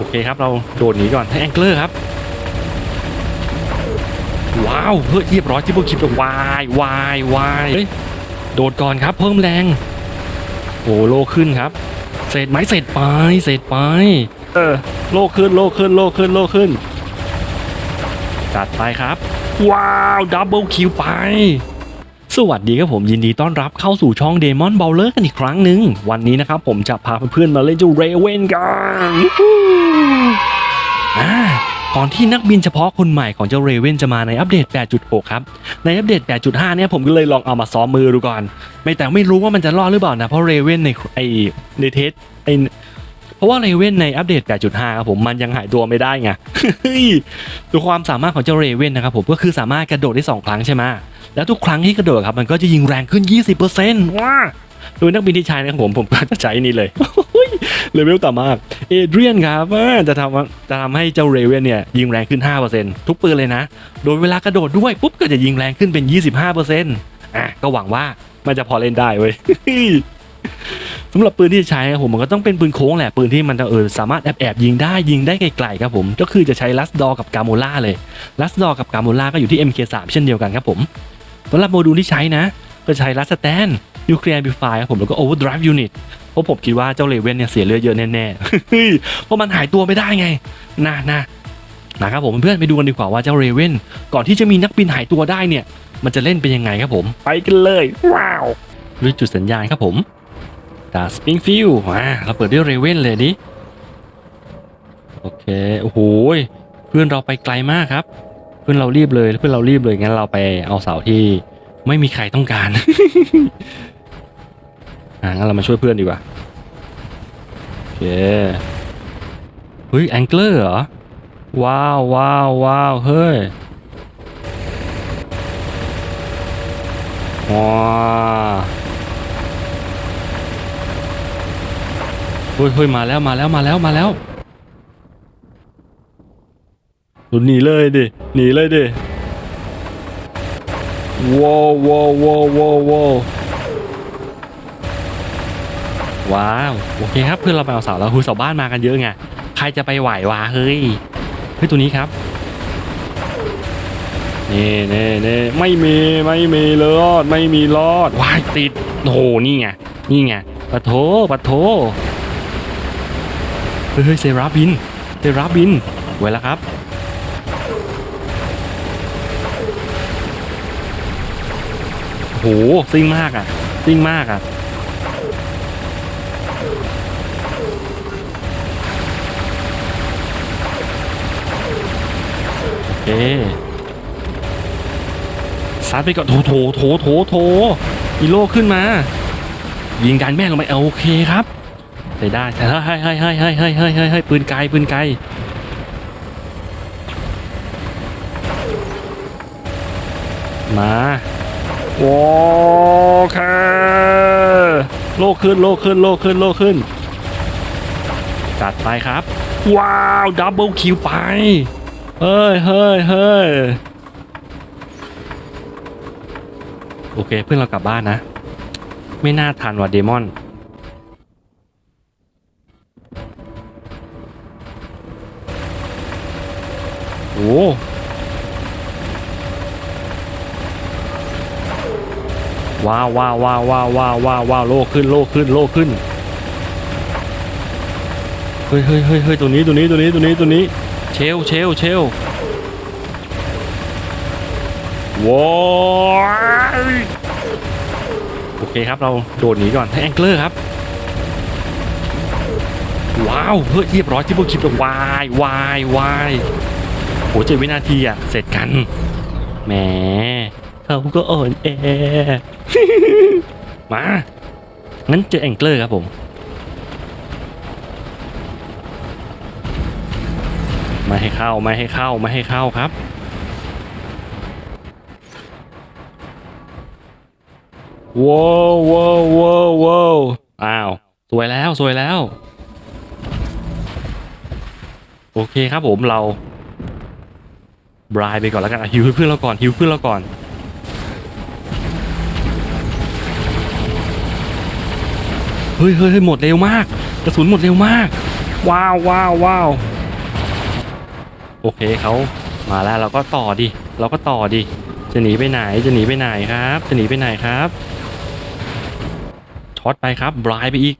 โอเคครับ เราโดดหนีก่อนให้แองเกอร์ครับว้าวเฮ้ยเรียบร้อยที่พวกคลิปวายวายวายเฮ้ยโดดก่อนครับ เพิ่มแรงโอ้โลขึ้นครับเศษไม้เศษไปเศษไปเออโลขึ้นโลขึ้นโลขึ้นโลขึ้นจัดไปครับ ว้าวดับเบิลคิวไป สวัสดีครับผมยินดีต้อนรับเข้าสู่ช่อง Demon b o w l e r กันอีกครั้งหนึ่ง วันนี้นะครับผมจะพาเพื่อนๆมาเล่นเจ้าเรเวนกันก่อนที่นักบินเฉพาะคนใหม่ของเจ้าเรเวนจะมาในอัปเดต 8.6 ครับ ในอัปเดต 8.5 เนี่ยผมก็เลยลองเอามาซ้อมมือดูก่อน ไม่แต่ไม่รู้ว่ามันจะรอดหรือเปล่านะ เพราะเรเวนในไอในเทสไอเพราะว่าเรเวนในอัปเดต 8.5 ครับผมมันยังหายตัวไม่ได้ไงดูความสามารถของเจ้าเรเวนนะครับผมก็คือสามารถกระโดดได้สองครั้งใช่ไหม แล้วทุกครั้งที่กระโดดครับมันก็จะยิงแรงขึ้น 20%ว้าโดยนักบินที่ใช้นะครับผมผมก็จะใช้นี่เลยเลเวลต่ำมาก เอเดรียนครับอ่าจะทำจะทำให้เจ้าเรเวนเนี่ยยิงแรงขึ้น 5%ทุกปืนเลยนะ โดยเวลากระโดดด้วยปุ๊บก็จะยิงแรงขึ้นเป็น 25%อะก็หวังว่ามันจะพอเล่นได้เว้ยสำหรับปืนที่ใช้ครับผมมันก็ต้องเป็นปืนโค้งแหละปืนที่มันจะเออสามารถแอบแอบๆยิงได้ยิงได้ไกลๆครับผมก็คือจะใช้ลัสดอกับกาโมล่าเลยลัสดอกับกาโมล่าก็อยู่ที่ MK3 เช่นเดียวกันครับผม สำหรับโมดูลที่ใช้นะก็ใช้ลัสแตนนิวเคลียร์บิฟายครับผมแล้วก็โอเวอร์ด v e ยูนิตเพราะผมคิดว่าเจ้าเลเว่นเนี่ยเสียเลือดเยอะแน่ๆเพราะมันหายตัวไม่ได้ไงนะนะนะครับผมเพื่อนไปดูกันดีกว่าว่าเจ้าเรเว่นก่อนที่จะมีนักบินหายตัวได้เนี่ย มันจะเล่นเป็นยังไงครับผม ไปกันเลยว้าวด้วยจุดสัญญาณครับผมดาสปริงฟิลมาเราเปิดด้วยเรเว่นเลยดิโอเค โอ้โหเพื่อนเราไปไกลมากครับ เพื่อนเรารีบเลยเพื่อนเรารีบเลยงั้นเราไปเอาเสาที่ไม่มีใครต้องการอ่างั้นเรามาช่วยเพื่อนดีกว่าโอเคเฮ้ยแองเกอร์เหรอว้าวว้าวว้าวเฮ้ยว้าเฮ้ยเฮ้ยมาแล้วมาแล้วมาแล้วมาแล้ว หนีเลยดิ หนีเลยดิว้าวว้าวว้าวว้าวว้าวว้าวโอเคครับเพื่อนเราไปเอาเสาแล้วคือเสาบ้านมากันเยอะไงใครจะไปไหววะเฮ้ยเฮ้ยตัวนี้ครับนี่นี่นี่ไม่มีไม่มีรอดไม่มีรอดว้ายติดโอ้โหนี่ไงนี่ไงปะโถปะโถเฮ้ยเฮ้ยเซราบินเซราบินไว้แล้วครับ โหซิ่งมากอะซิ่งมากอะโอเคซัดไปก่อนโถโถโถโถโถอีโลขึ้นมา ยิงการแม่ลงไปโอเคครับใช้ได้ใช่เเฮ้ยเฮ้ยเฮ้ยเฮ้ยเฮ้ยปืนไกลปืนไกลมา โอเคโลขึ้นโลขึ้นโลขึ้นโลขึ้น จัดไปครับ ว้าวดับเบิลคิวไป เฮ้ยเฮ้ยเฮ้ยโอเคเพื่อนเรากลับบ้านนะ ไม่น่าทันว่ะเดมอนโอ้ ว้าวว้าวว้าวว้าวว้าวว้าวว้าวโลขึ้นโลขึ้นโลขึ้นเฮ้ยเฮ้ยเฮ้ยเฮ้ยตัวนี้ตัวนี้ตัวนี้ตัวนี้ตัวนี้ เชลเชลเชลว้าวโอเคครับเราโดดหนีก่อนให้แองเกอร์ครับว้าวเฮ้ยเรียบร้อยที่พวกคลิปวายวายวายโหเจ็ดวินาทีอะเสร็จกันแหมเขาก็อ่อนแอ มา งั้นเจอแองเกอร์ครับผมไม่ให้เข้าไม่ให้เข้าไม่ให้เข้าครับ ว้าวว้าวว้าวว้าวอ้าว สวยแล้วสวยแล้ว โอเคครับผมเราบรายไปก่อนแล้วกันฮิวเพื่อนเราก่อนฮิวเพื่อนเราก่อน เฮ้ยเฮ้ยเฮ้ยหมดเร็วมาก กระสุนหมดเร็วมาก ว้าวว้าวว้าวโอเคเขามาแล้วเราก็ต่อดิเราก็ต่อดิจะหนีไปไหนจะหนีไปไหนครับ จะหนีไปไหนครับช็อตไปครับบลายไปอีก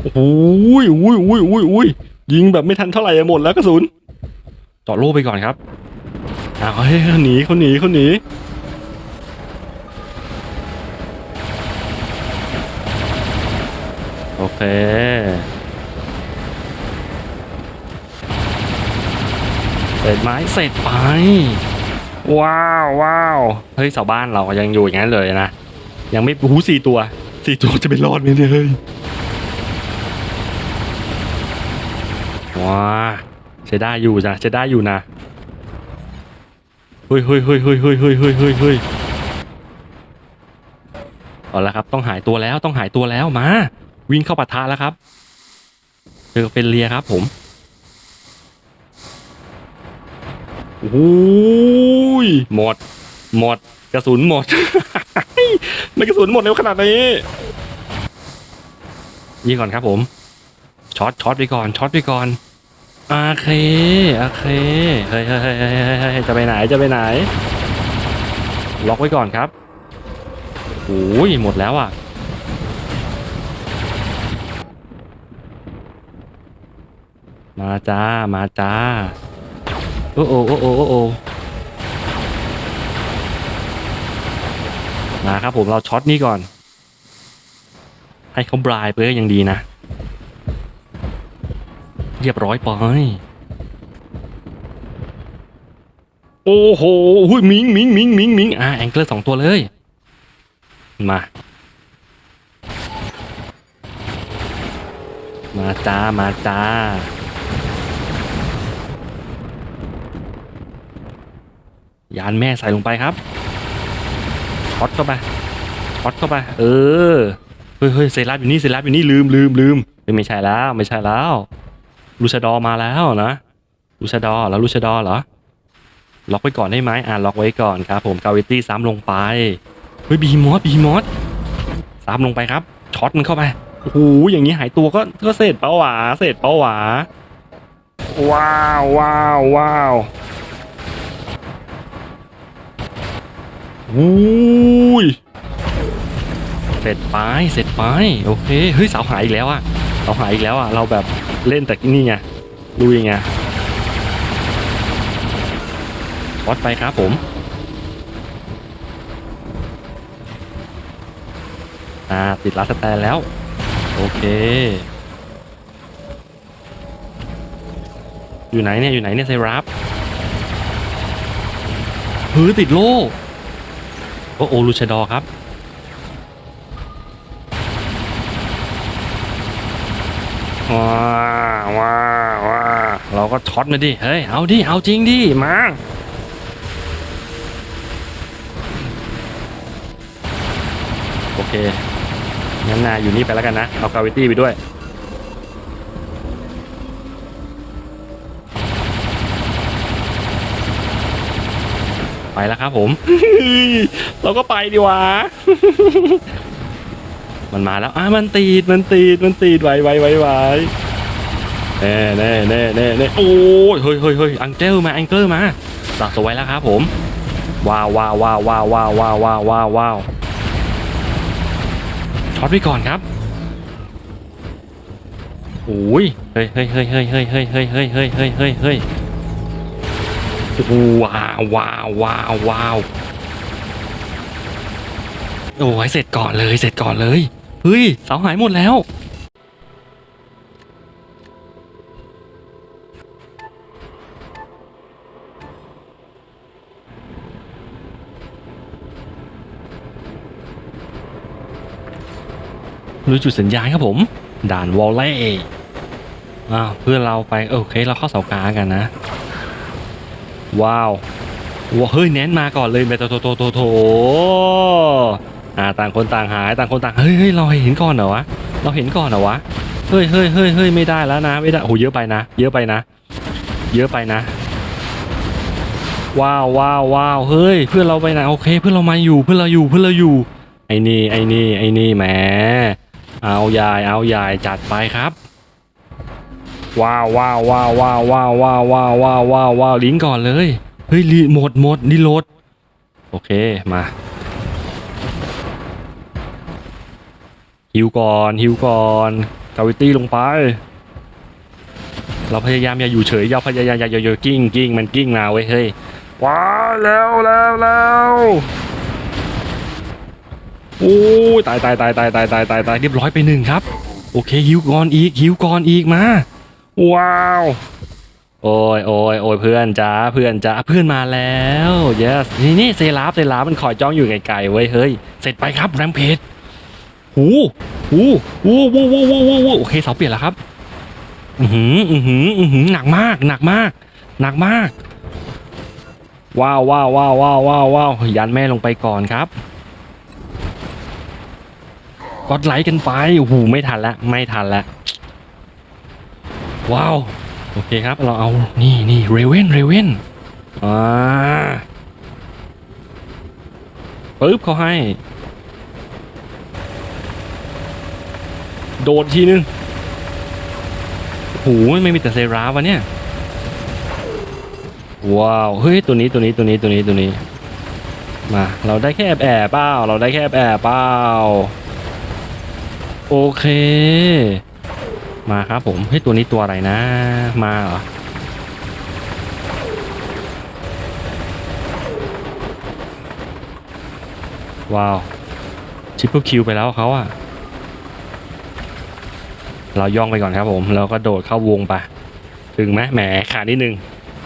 โอ้โหอุ้ยอุ้ยอุ้ยอุ้ยอุ้ยยิงแบบไม่ทันเท่าไหร่หมดแล้วกระสุนจาะโล่ไปก่อนครับอ้าวเฮ้ยเขาหนีเขาหนีเขาหนี โอเคเสร็จไหมเสร็จไป ว้าวว้าวเฮ้ยชาวบ้านเรายังอยู่อย่างนั้นเลยนะ ยังไม่หูสี่ตัวสี่ตัวจะไปรอดไหมเนี่ยเฮ้ยว้าใช้ได้อยู่จ้ะใช้ได้อยู่นะเฮ้ยเฮ้ยเฮ้ยเฮ้ยเฮ้ยเฮ้ยเฮ้ยเฮ้ยเฮ้ยเอาละครับต้องหายตัวแล้วต้องหายตัวแล้วมา วิ่งเข้าปะทะแล้วครับเจอเฟนเลียครับ ผมโอ้ยหมด หมด กระสุนหมดไม่กระสุนหมดเร็วขนาดนี้ยิงก่อนครับผมช็อตช็อตไปก่อนช็อตไปก่อนโอเคโอเคเฮ้ยเฮ้ยเฮ้ยเฮ้ยเฮ้ยเฮ้ยจะไปไหนจะไปไหน ล็อกไว้ก่อนครับโอ้ยหมดแล้วอะ มาจ้า มาจ้า โอ้โอ้โอ้โอ้โอ้โอมาครับผมเราช็อตนี่ก่อน ให้เขาบลายไปก็ยังดีนะ เรียบร้อยไปโอ้โหหุ้ยมิงมิงมิงมิงมิงอ่าแองเกิลสองตัวเลย มา มาจ้า มาจ้า ยานแม่ใส่ลงไปครับช็อตเข้าไปช็อตเข้าไป เออ เฮ้ยเฮ้ยเซรับอยู่นี่เซรับอยู่นี่ลืมลืมลืมเฮ้ยไม่ใช่แล้วไม่ใช่แล้ว ลูชาดอมาแล้วนะลูชาดอแล้วลูชาดอเหรอ ล็อกไว้ก่อนได้ไหมอ่าล็อกไว้ก่อนครับผมกาวิตี้ซ้ำลงไป เฮ้ยบีมอสบีมอสซ้ำลงไปครับ ช็อตมันเข้าไปโอ้โหอย่างนี้หายตัวก็ก็เสร็จเป้าหวาเสร็จเป้าหวาว้าวว้าวว้าว อุ้ยเสร็จไปเสร็จไปโอเคเฮ้ยเสาหายอีกแล้วอะเสาหายอีกแล้วอะเราแบบเล่นแต่นี่ไงดูยังไงช็อตไปครับผมอ่าติดลัสแตนแล้ว โอเค อยู่ไหนเนี่ย อยู่ไหนเนี่ยไซรับเฮ้ยติดโล่ โอ้โอลูชาดอครับ ว้าวว้าว้าเราก็ช็อตมาดิ เฮ้ย เอาดิ เอาจริงดิ มาโอเคงั้นนายอยู่นี่ไปแล้วกันนะ เอากาวิตี้ไปด้วย ไปแล้วครับผม เราก็ไปดีวะมันมาแล้วอะมันตีดมันตีดมันตีดไวไวไวไวแน่แน่แน่แน่แน่โอ้ยเฮ้ยเฮ้ยเฮ้ยอังเจลมาอังเกอร์มาตัดสวยแล้วครับผมว้าวว้าวว้าวว้าวว้าวว้าวว้าวว้าวว้าวช็อตไปก่อนครับโอ้ยเฮ้ยเฮ้ยเฮ้ยเฮ้ยเฮ้ยเฮ้ยเฮ้ยเฮ้ยเฮ้ยเฮ้ย ว้าวว้าวว้าวว้าวโอ้ยเสร็จก่อนเลยเสร็จก่อนเลยเฮ้ยเสาหายหมดแล้ว รู้จุดสัญญาณครับผม ด่านวอลเล่อ้าวเพื่อนเราไปโอเคเราเข้าเสากลางกันนะ ว้าวว้าเฮ้ยแน้นมาก่อนเลยเมโตโตโตโตโตอ่าต่างคนต่างหายต่างคนต่างเฮ้ยเฮ้ยเราเห็นก่อนเหรอวะเราเห็นก่อนเหรอวะเฮ้ยเฮ้ยเฮ้ยเฮ้ยไม่ได้แล้วนะไม่ได้โอ้โหเยอะไปนะ เยอะไปนะ เยอะไปนะ ว้าวว้าวว้าวเฮ้ยเพื่อนเราไปไหนโอเค เพื่อนเรามาอยู่เพื่อนเราอยู่เพื่อนเราอยู่ไอ้นี่ไอ้นี่ไอ้นี่แหมเอายายเอายายจัดไปครับ ว้าวว้าวว้าวว้าวว้าวว้าวว้าวว้าวว้าวว้าวลิงก่อนเลยเฮ้ยรีหมดหมดรีโหลดโอเคมาฮิวก่อนฮิวก่อนกาวิตี้ลงไป เราพยายามอย่าอยู่เฉยอย่าพยายามอย่าอย่าอย่ากิ้งกิ้งมันกิ้งมาเว้ยเฮ้ยว้าวแล้วแล้วแล้วโอ้ตายตายตายตายตายตายตายตายเรียบร้อยไปหนึ่งครับ โอเคฮิวก่อนอีกฮิวก่อนอีกมา ว้าว โอ้ยโอ้ยโอ้ยเพื่อนจ้าเพื่อนจ้าเพื่อนมาแล้ว yes นี่นี่เซราฟเซราฟมันคอยจ้องอยู่ไกลๆเว้ยเฮ้ยเสร็จไปครับแรมเพจหูหูหูวูวูวูวูวูโอเคเสาเปลี่ยนแล้วครับอือหืออือหืออือหือหนักมาก หนักมาก หนักมากว้าวว้าวว้าวว้าวว้าวว้าวยันแม่ลงไปก่อนครับกดไลค์กันไปหูไม่ทันละไม่ทันละ ว้าว โอเคครับ เราเอา นี่นี่เรเวนเรเวนอ่าปึ๊บเขาให้ โดดทีนึงโอ้โหไม่มีแต่เซราวะเนี่ย ว้าว เฮ้ย ตัวนี้ตัวนี้ตัวนี้ตัวนี้ตัวนี้ มา เราได้แค่แอบแอบเปล่าเราได้แค่แอบแอบเปล่าโอเค มาครับผมเฮ้ยตัวนี้ตัวอะไรนะ มาเหรอว้าวชิปเปิลคิวไปแล้วเขาอะเราย่องไปก่อนครับผมแล้วก็โดดเข้าวงไป ถึงไหมแหมขาดนิดนึง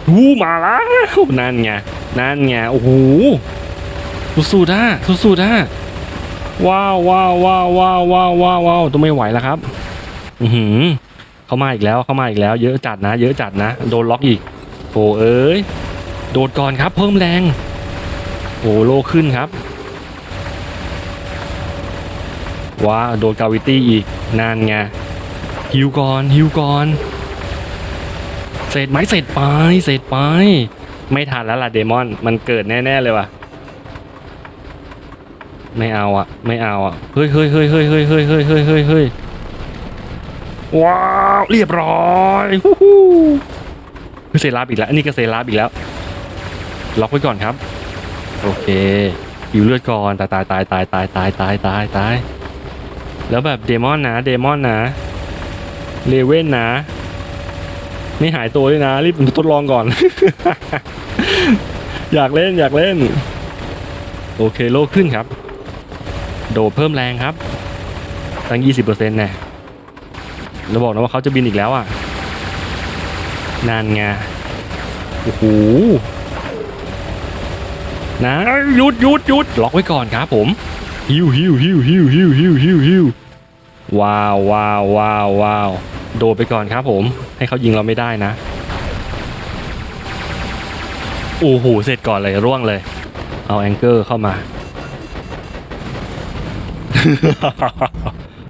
หูมาแล้วนั่นไงนั่นไงโอ้โหสุดๆอะสุดๆอะว้าวว้าวว้าวว้าวว้าวว้าวว้าวต้องไม่ไหวแล้วครับ อือหือเข้ามาอีกแล้วเข้ามาอีกแล้ว เยอะจัดนะ เยอะจัดนะ โดนล็อกอีกโอ้เอ้ยโดดก่อนครับ เพิ่มแรงโอ้โลขึ้นครับว้าโดนกาวิตี้อีกนานไงฮิวก่อนฮิวก่อนเสร็จไหมเสร็จไปเสร็จไป ไม่ทันแล้วล่ะเดมอนมันเกิดแน่ ๆ เลยว่ะไม่เอาอะ ไม่เอาอะเฮ้ยเฮ้ยเฮ้ยเฮ้ยเฮ้ยเฮ้ยเฮ้ยเฮ้ยเฮ้ยเฮ้ย ว้าวเรียบร้อยฮู้ฮู้คือเซราบอีกแล้วอันนี้ก็เซราบอีกแล้ว ล็อกไว้ก่อนครับ โอเคหิวเลือดก่อนตายตายตายตายตายตายตายตายตายแล้วแบบเดมอนนะเดมอนนะเลเว่นนะไม่หายตัวด้วยนะรีบทดลองก่อน อยากเล่นอยากเล่น โอเคโลขึ้นครับ โดดเพิ่มแรงครับ ตั้ง 20%แน่ แล้วบอกนะว่าเขาจะบินอีกแล้วอะ นานไง โอ้โห นะหยุดหยุดหยุดล็อกไว้ก่อนครับผม ฮิวฮิวฮิวฮิวฮิวฮิวฮิวฮิวว้าวว้าวว้าวว้าวโดดไปก่อนครับผม ให้เขายิงเราไม่ได้นะ โอ้โห เสร็จก่อนเลยร่วงเลย เอาแองเกอร์เข้ามา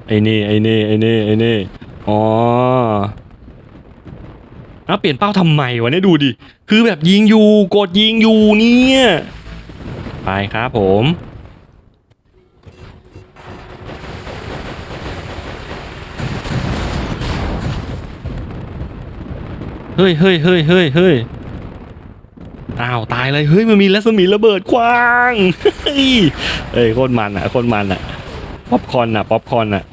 ไอ้นี่ไอ้นี่ไอ้นี่ไอ้นี่ อ๋อเอาเปลี่ยนเป้าทำไมวะเนี่ยดูดิ คือแบบยิงอยู่กดยิงอยู่เนี่ย ไปครับผม เฮ้ยเฮ้ยเฮ้ยเฮ้ยเฮ้ยอ้าวตายเลย เฮ้ยมันมีรัศมีระเบิดคว้าง เฮ้ยเอ้ยโคตรมันอะโคตรมันอะ ป๊อปคอร์นอะ ป๊อปคอร์นอะ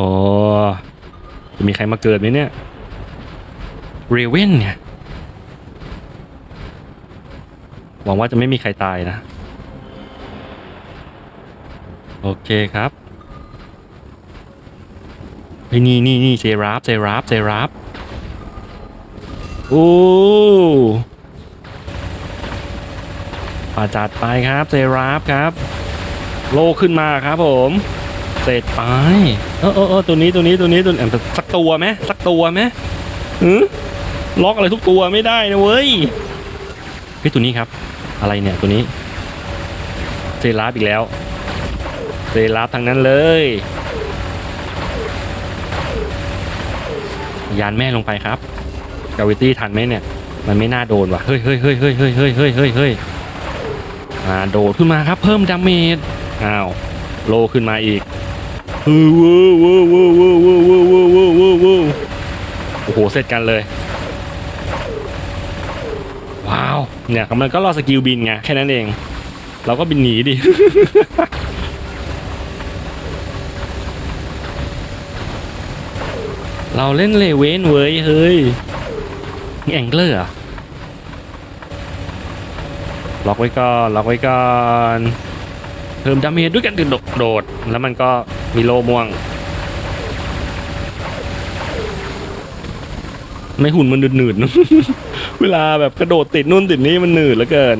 โอ้จะมีใครมาเกิดไหมเนี่ยเรเวนเนี่ยหวังว่าจะไม่มีใครตายนะ โอเคครับเฮ้นี่นี่นี่เซราฟเซราฟเซราฟโอ้ป่าจัดไปครับเซราฟครับ โลขึ้นมาครับผม เสร็จไปเออเออเออตัวนี้ตัวนี้ตัวนี้ตัวนี้สักตัวไหมสักตัวไหมหือล็อกอะไรทุกตัวไม่ได้นะเว้ยเฮ้ยตัวนี้ครับ อะไรเนี่ยตัวนี้เซราฟอีกแล้วเซราฟทั้งนั้นเลยยานแม่ลงไปครับกาวิตี้ทันไหมเนี่ย มันไม่น่าโดนว่ะ เฮ้ยเฮ้ยเฮ้ยเฮ้ยเฮ้ยเฮ้ยเฮ้ยเฮ้ยเฮ้ยอ่าโดดขึ้นมาครับ เพิ่มดาเมจ อ้าว โลขึ้นมาอีก เออเว้อเวอเว้อเวอเว้อเวอเว้อเวอเว้อเวอโอ้โหเสร็จกันเลย ว้าวเนี่ยมันก็รอสกิลบินไงแค่นั้นเอง เราก็บินหนีดิเราเล่นเลเวนเว้ยเฮ้ยนี่แองเกอร์อะล็อกไว้ก่อนล็อกไว้ก่อนเพิ่มดาเมจด้วยกันโดดโดด แล้วมันก็ มีโลม่วง ไม่หุ่นมันหนืดๆ เวลาแบบกระโดดติดนู่นติดนี่มันหนืดเหลือเกิน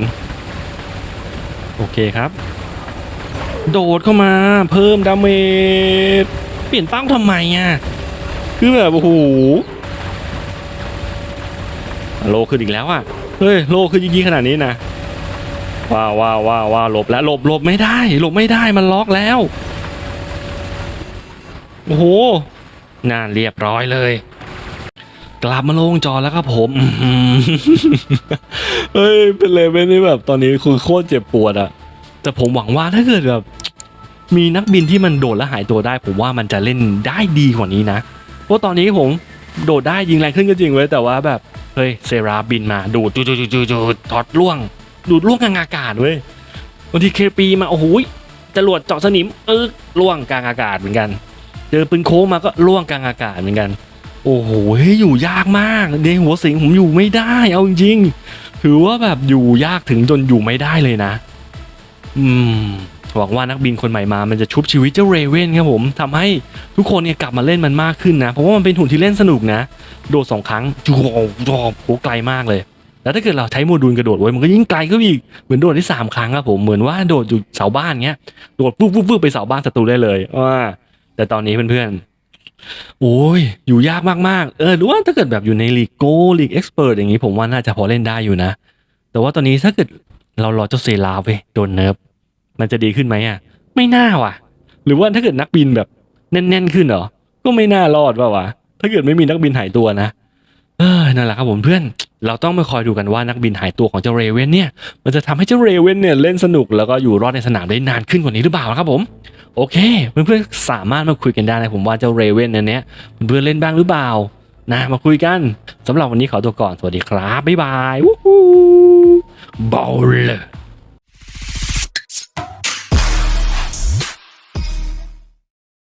โอเคครับ โดดเข้ามา เพิ่มดาเมจเปลี่ยนเป้าทำไมอะ คือแบบโอ้โหโลขึ้นอีกแล้วอะ เฮ้ยโลขึ้นยิ่งๆขนาดนี้นะว้าวว้าวว้าวว้าวหลบแล้วหลบหลบไม่ได้ หลบไม่ได้มันล็อกแล้ว โอ้โหน่าเรียบร้อยเลย กลับมาลงจอแล้วครับผมเฮ้ยเป็นเลเวลนี่แบบตอนนี้คือโคตรเจ็บปวดอะแต่ผมหวังว่าถ้าเกิดแบบมีนักบินที่มันโดดและหายตัวได้ ผมว่ามันจะเล่นได้ดีกว่านี้นะ เพราะตอนนี้ผมโดดได้ยิงแรงขึ้นก็จริงเว้ยแต่ว่าแบบเฮ้ยเซราบินมาดูดจูจูจูจูจูถอดล่วง ดูดล่วงกลางอากาศเว้ยบางทีเคปีมาโอ้โหจรวดเจาะสนิมเออล่วงกลางอากาศเหมือนกัน เจอปืนโค้งมาก็ล่วงกลางอากาศเหมือนกัน โอ้โหอยู่ยากมากเดนหัวสิงผมอยู่ไม่ได้ เอาจริงๆถือว่าแบบอยู่ยากถึงจนอยู่ไม่ได้เลยนะ อืมหวังว่านักบินคนใหม่มา มันจะชุบชีวิตเจ้าเรเว่นครับผมทำให้ทุกคนเนี่ยกลับมาเล่นมันมากขึ้นนะ เพราะว่ามันเป็นหุ่นที่เล่นสนุกนะ โดดสองครั้งจูโจโหไกลมากเลย แล้วถ้าเกิดเราใช้โมดูลกระโดดไว้มันก็ยิ่งไกลขึ้นอีก เหมือนโดดที่สามครั้งครับผม เหมือนว่าโดดอยู่เสาบ้านเงี้ย โดดปุ๊บปุ๊บปุ๊บไปเสาบ้านศัตรูได้เลยว่า แต่ตอนนี้เพื่อนๆ โอ้ย อยู่ยากมากๆ เออ หรือว่าถ้าเกิดแบบอยู่ในลีกโกลีกเอ็กซ์เพรสอย่างนี้ผมว่าน่าจะพอเล่นได้อยู่นะ แต่ว่าตอนนี้ถ้าเกิดเรารอเจ้าเซลาไปโดนเนิร์ฟมันจะดีขึ้นไหมอะ ไม่น่าว่ะ หรือว่าถ้าเกิดนักบินแบบแน่นๆขึ้นเหรอ ก็ไม่น่ารอดว่าวะ ถ้าเกิดไม่มีนักบินหายตัวนะ เออ นั่นแหละครับผมเพื่อน เราต้องมาคอยดูกันว่านักบินหายตัวของเจ้าเรเวนเนี่ย มันจะทำให้เจ้าเรเวนเนี่ยเล่นสนุกแล้วก็อยู่รอดในสนามได้นานขึ้นกว่านี้หรือเปล่าครับผม โอเค เพื่อนๆสามารถมาคุยกันได้นะผมว่าเจ้าเรเวนอันเนี้ยเพื่อนเล่นบ้างหรือเปล่านะมาคุยกันสำหรับวันนี้ขอตัวก่อน สวัสดีครับ บ๊ายบายวู้ฮู้บอลเลย